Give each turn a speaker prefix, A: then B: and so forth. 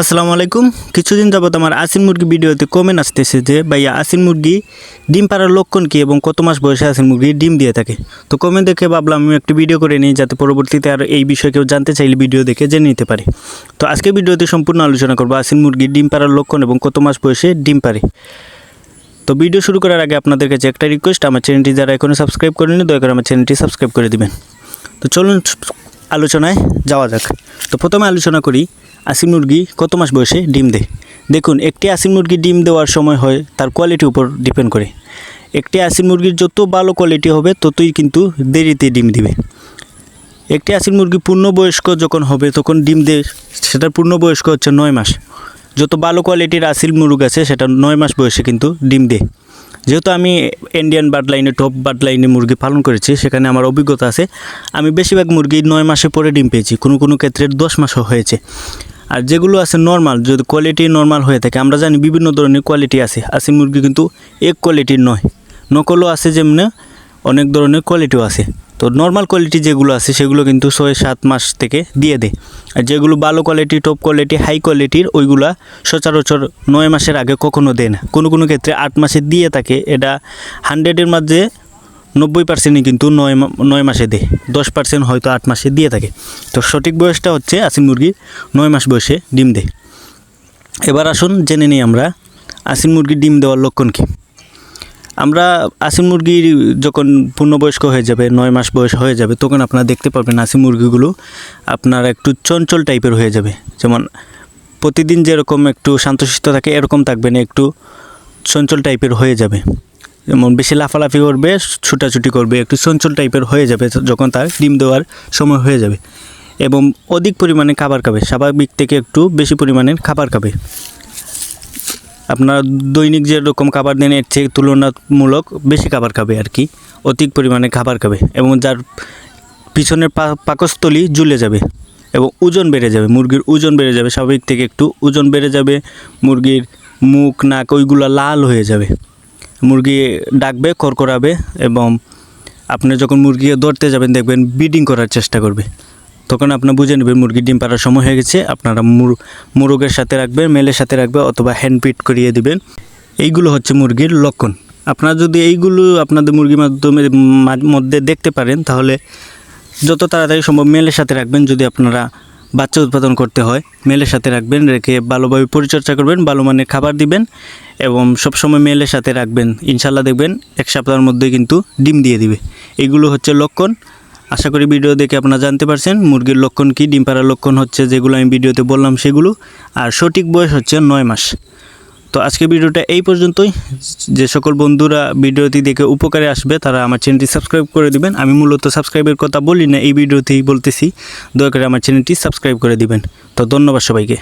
A: আসসালামু আলাইকুম। কিছুদিন যাবত আমার আসিন মুরগি ভিডিওতে কমেন্ট আসতেছে যে, ভাইয়া আসিন মুরগি ডিম পাড়ার লক্ষণ কী এবং কত মাস বয়সে আসিন মুরগি ডিম দিয়ে থাকে? তো কমেন্ট দেখে ভাবলাম আমি একটি ভিডিও করে নিই যাতে পরবর্তীতে আর এই বিষয়ে কেউ জানতে চাইলে ভিডিও দেখে জেনে নিতে পারে। তো আজকে ভিডিওতে সম্পূর্ণ আলোচনা করব আসিন মুরগি ডিম পাড়ার লক্ষণ এবং কত মাস বয়সে ডিম পারে তো ভিডিও শুরু করার আগে আপনাদের কাছে একটা রিকোয়েস্ট আমার চ্যানেলটি যারা এখনও সাবস্ক্রাইব করেনি দয়া করে আমার চ্যানেলটি সাবস্ক্রাইব করে দিবেন। তো চলুন আলোচনায় যাওয়া যাক। তো প্রথমে আলোচনা করি আসিন মুরগি কত মাস বয়সে? ডিম দেয় দেখুন, একটি আসিন মুরগি ডিম দেওয়ার সময় হয়, তার কোয়ালিটির উপর ডিপেন্ড করে। একটি আসিন মুরগির যত ভালো কোয়ালিটি হবে, ততই কিন্তু দেরিতে ডিম দিবে। একটি আসিন মুরগি পূর্ণবয়স্ক যখন হবে, তখন ডিম দেয় সেটার পূর্ণবয়স্ক হচ্ছে নয় মাস। যত ভালো কোয়ালিটির আসিল মুরগ আছে, সেটা নয় মাস বয়সে কিন্তু ডিম দেয় যেহেতু আমি ইন্ডিয়ান বার্ড লাইনে টপ বার্ড লাইনে মুরগি পালন করেছি, সেখানে আমার অভিজ্ঞতা আছে। আমি বেশিরভাগ মুরগি নয় মাসে পরে ডিম পেয়েছি, কোনো কোনো ক্ষেত্রে দশ মাসও হয়েছে। আর যেগুলো আছে নর্মাল যদি কোয়ালিটি নর্মাল হয়ে থাকে, আমরা জানি বিভিন্ন ধরনের কোয়ালিটি আছে। আসি মুরগি কিন্তু এক কোয়ালিটির নয়। নকলও আছে যেমন, অনেক ধরনের কোয়ালিটিও আছে। তো নর্মাল কোয়ালিটি যেগুলো আছে, সেগুলো কিন্তু ছয় সাত মাস থেকে দিয়ে দেয়। আর যেগুলো ভালো কোয়ালিটি টপ কোয়ালিটি হাই কোয়ালিটির ওইগুলা সচরাচর নয় মাসের আগে কখনো দেয় না। কোনো কোনো ক্ষেত্রে আট মাসে দিয়ে থাকে, এটা হান্ড্রেডের মাঝে নব্বই পার্সেন্টই কিন্তু নয় নয় মাসে দেয়। দশ পার্সেন্ট হয়তো আট মাসে দিয়ে থাকে। তো সঠিক বয়সটা হচ্ছে আসিন মুরগির নয় মাস বয়সে ডিম দেয়। এবার আসুন জেনে নিই আমরা আসিন মুরগির ডিম দেওয়ার লক্ষণ কী। আমরা আসিম মুরগি যখন পূর্ণবয়স্ক হয়ে যাবে, নয় মাস বয়স হয়ে যাবে, তখন আপনারা দেখতে পাবেন আসিন মুরগিগুলো আপনার একটু চঞ্চল টাইপের হয়ে যাবে। যেমন প্রতিদিন যেরকম একটু শান্তশিষ্ট থাকে, এরকম থাকবে না, একটু চঞ্চল টাইপের হয়ে যাবে। যেমন বেশি লাফালাফি করবে, ছুটাছুটি করবে, একটু চঞ্চল টাইপের হয়ে যাবে যখন তার ডিম দেওয়ার সময় হয়ে যাবে। এবং অধিক পরিমাণে খাবার খাবে, স্বাভাবিক থেকে একটু বেশি পরিমাণের খাবার খাবে। আপনার দৈনিক যেরকম খাবার দেন, এর চেয়ে তুলনামূলক বেশি খাবার খাবে আর কি। অধিক পরিমাণে খাবার খাবে এবং যার পিছনের পাকস্থলী জুলে যাবে এবং ওজন বেড়ে যাবে, মুরগির ওজন বেড়ে যাবে, স্বাভাবিক থেকে একটু ওজন বেড়ে যাবে, মুরগির মুখ, নাক ওইগুলো লাল হয়ে যাবে। মুরগি ডাকবে করকরাবে এবং আপনি যখন মুরগিকে ধরতে যাবেন, দেখবেন বিডিং করার চেষ্টা করবে। তখন আপনার বুঝে নেবেন মুরগির ডিম পাড়ার সময় হয়ে গেছে। আপনারা মুর- মুরগের সাথে রাখবেন, মেলের সাথে রাখবে অথবা হ্যান্ড পিট করিয়ে দিবেন। এইগুলো হচ্ছে মুরগির লক্ষণ। আপনারা যদি এইগুলো আপনাদের মুরগির মাধ্যমে মধ্যে দেখতে পারেন, তাহলে যত তাড়াতাড়ি সম্ভব মেলের সাথে রাখবেন যদি আপনারা বাচ্চা উৎপাদন করতে হয়। মেলের সাথে রাখবেন, রেখে ভালোভাবে পরিচর্যা করবেন, ভালো মানের খাবার দিবেন এবং সবসময় মেলের সাথে রাখবেন। ইনশাল্লাহ দেখবেন এক সপ্তাহের মধ্যে কিন্তু ডিম দিয়ে দিবে। এগুলো হচ্ছে লক্ষণ। আশা করি ভিডিও দেখে আপনারা জানতে পারছেন মুরগির লক্ষণ কি, ডিম পাড়ার লক্ষণ হচ্ছে যেগুলো আমি ভিডিওতে বললাম সেগুলো, আর সঠিক বয়স হচ্ছে নয় মাস। তো আজকে ভিডিওটা এই পর্যন্তই। যে সকল বন্ধুরা ভিডিওটি দেখে উপকারে আসবে, তারা আমার চ্যানেলটি সাবস্ক্রাইব করে দিবেন। আমি মূলত সাবস্ক্রাইবের কথা বলি না, এই ভিডিওতেই বলতেছি। দয়া করে আমার চ্যানেলটি সাবস্ক্রাইব করে দিবেন। তো ধন্যবাদ সবাইকে।